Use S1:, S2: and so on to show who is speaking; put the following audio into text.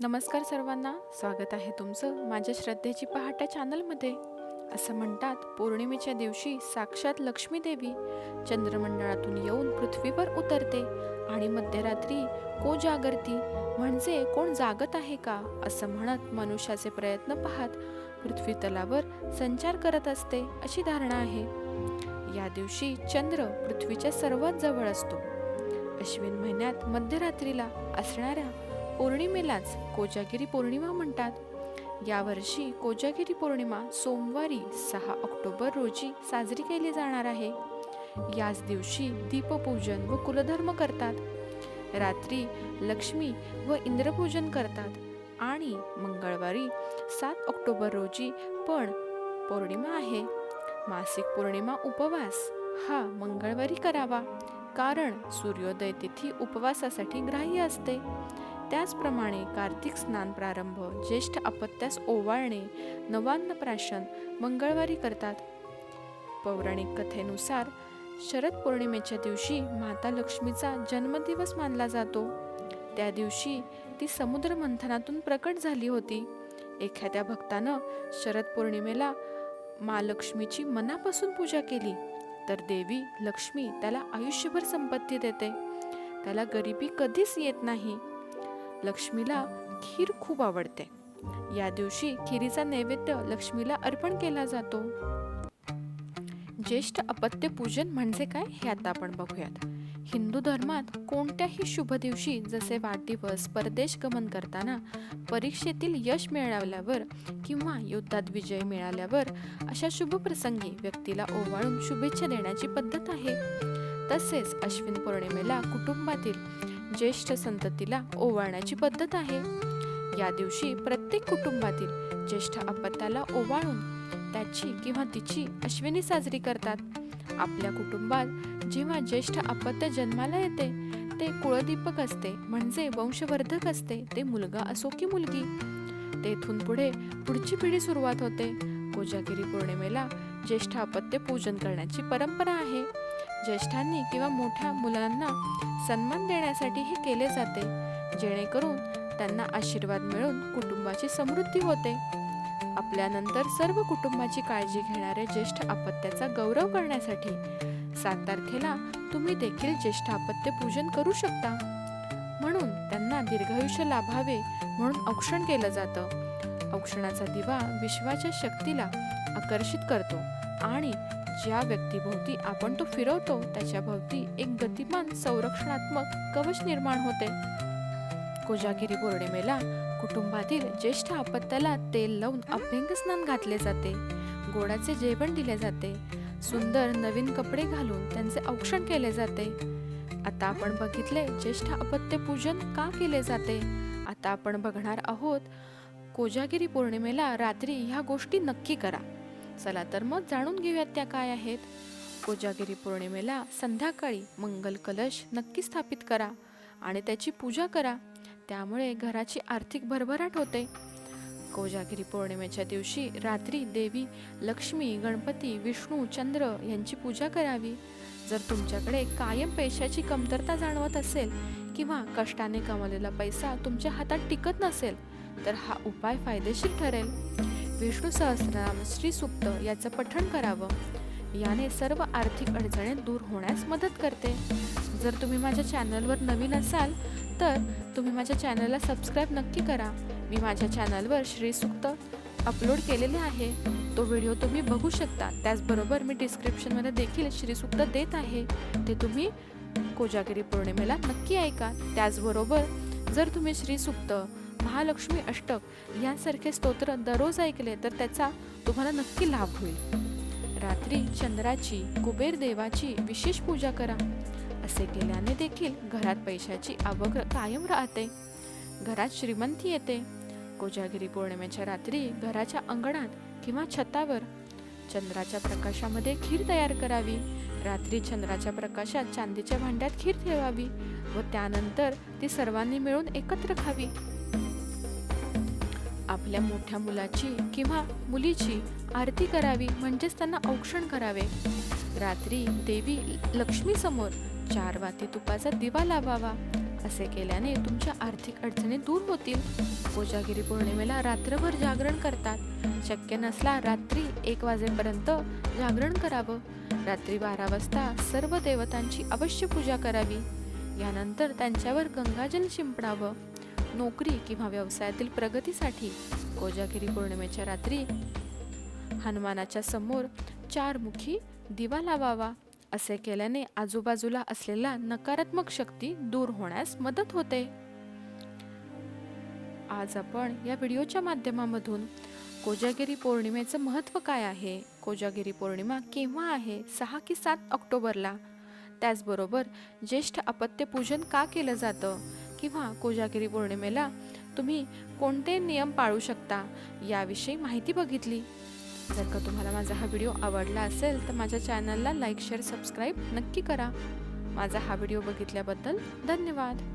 S1: नमस्कार सर्वांना. स्वागत आहे तुमचं माझ्या श्रद्धेची पहाटा चॅनलमध्ये असं म्हणतात पौर्णिमेच्या दिवशी साक्षात लक्ष्मी देवी चंद्रमंडळातून येऊन पृथ्वीवर उतरते आणि मध्यरात्री को जागरती म्हणजे कोण जागत आहे का असं म्हणत मनुष्याचे प्रयत्न पाहत पृथ्वी तलावर संचार करत असते अशी धारणा आहे. या दिवशी चंद्र पृथ्वीच्या सर्वात जवळ असतो. अश्विन महिन्यात मध्यरात्रीला असणाऱ्या पौर्णिमेलाच कोजागिरी पौर्णिमा म्हणतात. यावर्षी कोजागिरी पौर्णिमा सोमवारी सहा ऑक्टोबर रोजी साजरी केली जाणार आहे. याच दिवशी दीपपूजन व कुलधर्म करतात. रात्री लक्ष्मी व इंद्रपूजन करतात आणि मंगळवारी सात ऑक्टोबर रोजी पण पौर्णिमा आहे. मासिक पौर्णिमा उपवास हा मंगळवारी करावा कारण सूर्योदय तिथी उपवासासाठी ग्राह्य असते. त्याचप्रमाणे कार्तिक स्नान प्रारंभ ज्येष्ठ अपत्यास ओवाळणे नवान्न प्राशन मंगळवारी करतात. पौराणिक कथेनुसार शरद पौर्णिमेच्या दिवशी माता लक्ष्मीचा जन्मदिवस मानला जातो. त्या दिवशी ती समुद्र मंथनातून प्रकट झाली होती. एखाद्या भक्तानं शरद पौर्णिमेला मा लक्ष्मीची मनापासून पूजा केली तर देवी लक्ष्मी त्याला आयुष्यभर संपत्ती देते. त्याला गरिबी कधीच येत नाही. लक्ष्मीला खीर खूप आवडते. या दिवशी खिरीचा नैवेद्य लक्ष्मीला अर्पण केला जातो. ज्येष्ठ अपत्य पूजन म्हणजे काय हे आता आपण बघूयात. हिंदू धर्मात कोणत्याही शुभ दिवशी जसे वाढदिवस परदेश गमन करताना परीक्षेतील यश मिळाल्यावर किंवा युद्धात विजय मिळाल्यावर अशा शुभ प्रसंगी व्यक्तीला ओवाळून शुभेच्छा देण्याची पद्धत आहे. तसेच अश्विन पौर्णिमेला कुटुंबातील ज्येष्ठ संततीला ओवाळण्याची पद्धत आहे. या दिवशी प्रत्येक कुटुंबातील ज्येष्ठ अपत्याला ओवाळून त्याची किंवा तिची अश्विनी साजरी करतात. आपल्या कुटुंबात जेव्हा ज्येष्ठ अपत्य जन्माला येते ते कुळदीपक असते म्हणजे वंशवर्धक असते ते मुलगा असो की मुलगी. तेथून पुढे पुढची पिढी सुरुवात होते. कोजागिरी पौर्णिमेला ज्येष्ठ अपत्य पूजन करण्याची परंपरा आहे. ज्येष्ठांनी किंवा मोठ्या मुलांना सन्मान देण्यासाठी हे केले जाते. जेणेकरून त्यांना आशीर्वाद मिळून कुटुंबाची समृद्धी होते. आपल्यानंतर सर्व कुटुंबाची काळजी घेणाऱ्या ज्येष्ठ अपत्याचा गौरव करण्यासाठी सात तारखेला तुम्ही देखील ज्येष्ठ अपत्य पूजन करू शकता. म्हणून त्यांना दीर्घायुष्य लाभावे म्हणून औक्षण केलं जातं. औक्षणाचा दिवा विश्वाच्या शक्तीला आकर्षित करतो आणि ज्या व्यक्तीभोवती आपण तो फिरवतो त्याच्या भोवती एक गतिमान संरक्षणात्मक कवच निर्माण होते. कोजागिरी पौर्णिमेला कुटुंबातील ज्येष्ठ अपत्याला तेल लावून अभ्यंग स्नान घातले जाते. गोडाचे जेवण दिले जाते. सुंदर नवीन कपडे घालून त्यांचे औक्षण केले जाते. आता आपण बघितले ज्येष्ठ अपत्य पूजन का केले जाते? आता आपण बघणार आहोत कोजागिरी पौर्णिमेला रात्री ह्या गोष्टी नक्की करा. चला तर मग जाणून घेऊयात त्या काय आहेत. कोजागिरी पौर्णिमेला संध्याकाळी मंगल कलश नक्की स्थापित करा आणि त्याची पूजा करा. त्यामुळे घराची आर्थिक भरभराट होते. कोजागिरी पौर्णिमेच्या दिवशी रात्री देवी लक्ष्मी गणपती विष्णू चंद्र यांची पूजा करावी. जर तुमच्याकडे कायम पैशाची कमतरता जाणवत असेल किंवा कष्टाने कमावलेला पैसा तुमच्या हातात टिकत नसेल तर हा उपाय फायदेशीर ठरेल. विष्णू सहस्रनाम श्रीसुक्त याचं पठण करावं. याने सर्व आर्थिक अडचणी दूर होण्यास मदत करते. जर तुम्ही माझ्या चॅनलवर नवीन असाल तर तुम्ही माझ्या चॅनलला सबस्क्राईब नक्की करा. मी माझ्या चॅनलवर श्रीसुक्त अपलोड केलेले आहे. तो व्हिडिओ तुम्ही बघू शकता. त्याचबरोबर मी डिस्क्रिप्शनमध्ये देखील श्रीसुक्त देत आहे. ते तुम्ही कोजागिरी पौर्णिमेला नक्की ऐका. त्याचबरोबर जर तुम्ही श्रीसुक्त महालक्ष्मी अष्टक यांसारखे स्तोत्र दररोज ऐकले तर त्याचा तुम्हाला नक्की लाभ होईल. रात्री चंद्राची कुबेर देवाची विशेष पूजा करा. असे केल्याने देखील घरात पैशाची आवक कायम राहते. घरात श्रीमंती येते. कोजागिरी पौर्णिमेच्या रात्री घराच्या अंगणात किंवा छतावर चंद्राच्या प्रकाशामध्ये खीर तयार करावी. रात्री चंद्राच्या प्रकाशात चांदीच्या भांड्यात खीर ठेवावी व त्यानंतर ती सर्वांनी मिळून एकत्र खावी. आपल्या मोठ्या मुलाची किंवा मुलीची आरती करावी म्हणजेच त्यांना औक्षण करावे. रात्री देवी लक्ष्मीसमोर चार वाती तुपाचा दिवा लावावा असे केल्याने तुमच्या आर्थिक अडचणी दूर होतील. कोजागिरी पौर्णिमेला रात्रभर जागरण करतात. शक्य नसला रात्री एक वाजेपर्यंत जागरण करावं. रात्री बारा वाजता सर्व देवतांची अवश्य पूजा करावी. यानंतर त्यांच्यावर गंगाजल शिंपडावं. नोकरी किंवा व्यवसायातील प्रगतीसाठी कोजागिरी पौर्णिमेच्या रात्री हनुमानाच्या समोर चारमुखी दिवा लावावा असे केल्याने आजूबाजूला असलेला नकारात्मक शक्ती दूर होण्यास मदत होते. आज आपण या व्हिडिओच्या माध्यमामधून कोजागिरी पौर्णिमेचं महत्त्व काय आहे? कोजागिरी पौर्णिमा केव्हा आहे? सहा की सात ऑक्टोबरला? त्याचबरोबर ज्येष्ठ अपत्य पूजन का केलं जातं? किंवा कोजागिरी पौर्णिमेला तुम्ही कोणते नियम पाळू शकता याविषयी माहिती बघितली. जर का तुम्हाला माझा हा व्हिडिओ आवडला असेल तर माझ्या चॅनलला लाईक शेअर सबस्क्राईब नक्की करा. माझा हा व्हिडिओ बघितल्याबद्दल धन्यवाद.